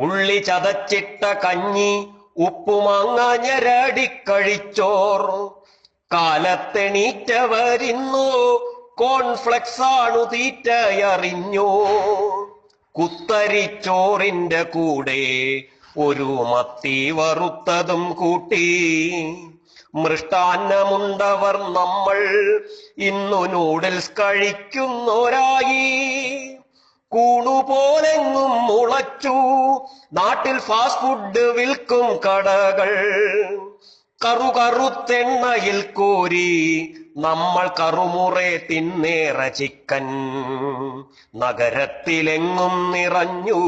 ഉള്ളി ചതച്ചിട്ട കഞ്ഞി ഉപ്പുമാങ്ങ ഞെരടിക്കഴിച്ചോർ കാലത്തെണീറ്റവരിന്നു കോൺഫ്ലെക്സ് ആണു തീറ്റയറിഞ്ഞു. കുത്തരിച്ചോറിന്റെ കൂടെ ഒരു മത്തി വറുത്തതും കൂട്ടി. മൃഷ്ടാന്നമുണ്ടവർ നമ്മൾ ഇന്നു നൂഡിൽസ് കഴിക്കുന്നോരായി കൂണുപോലെങ്ങും മുളച്ചു നാട്ടിൽ ഫാസ്റ്റ് ഫുഡ് വിൽക്കും കടകൾ. കറുകറുത്തെണ്ണയിൽ കോരി നമ്മൾ കറുമുറെ തിന്നേറ ചിക്കൻ. നഗരത്തിലെങ്ങും നിറഞ്ഞു.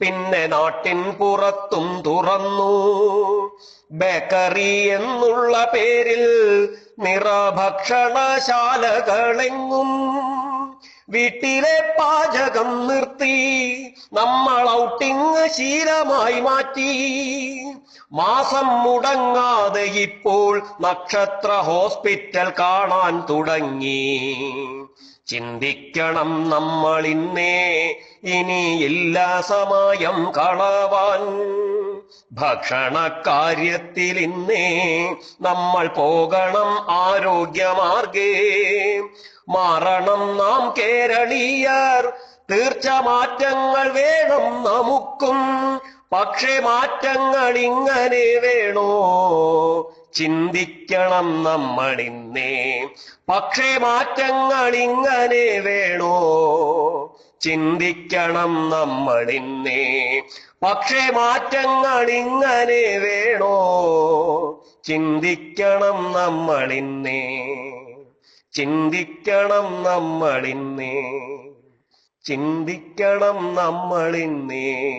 പിന്നെ നാട്ടിൻ പുറത്തും തുറന്നു. ബേക്കറി എന്നുള്ള പേരിൽ നിറഭക്ഷണശാലകളെങ്ങും വീട്ടിലെ പാചകം നിർത്തി നമ്മൾ ഔട്ടിങ് ശീലമായി മാറ്റി. മാസം മുടങ്ങാതെ ഇപ്പോൾ നക്ഷത്ര ഹോസ്പിറ്റൽ കാണാൻ തുടങ്ങി. ചിന്തിക്കണം നമ്മൾ ഇന്നേ ഇനിയില്ല സമയം കളവാൻ. ഭക്ഷണക്കാര്യത്തിൽ ഇന്നേ നമ്മൾ പോകണം ആരോഗ്യമാർഗേ. മാറണം നാം കേരളീയർ തീർച്ച മാറ്റങ്ങൾ വേണം നമുക്കും. പക്ഷേ മാറ്റങ്ങൾ ഇങ്ങനെ വേണോ? ചിന്തിക്കണം നമ്മൾ ഇന്നേ. പക്ഷേ മാറ്റങ്ങൾ ഇങ്ങനെ വേണോ? ചിന്തിക്കണം നമ്മളിന്നേ. പക്ഷേ മാറ്റങ്ങൾ ഇങ്ങനെ വേണോ? ചിന്തിക്കണം നമ്മളിന്നേ. ചിന്തിക്കണം നമ്മളിന്നേ. ചിന്തിക്കണം നമ്മൾ ഇന്നേ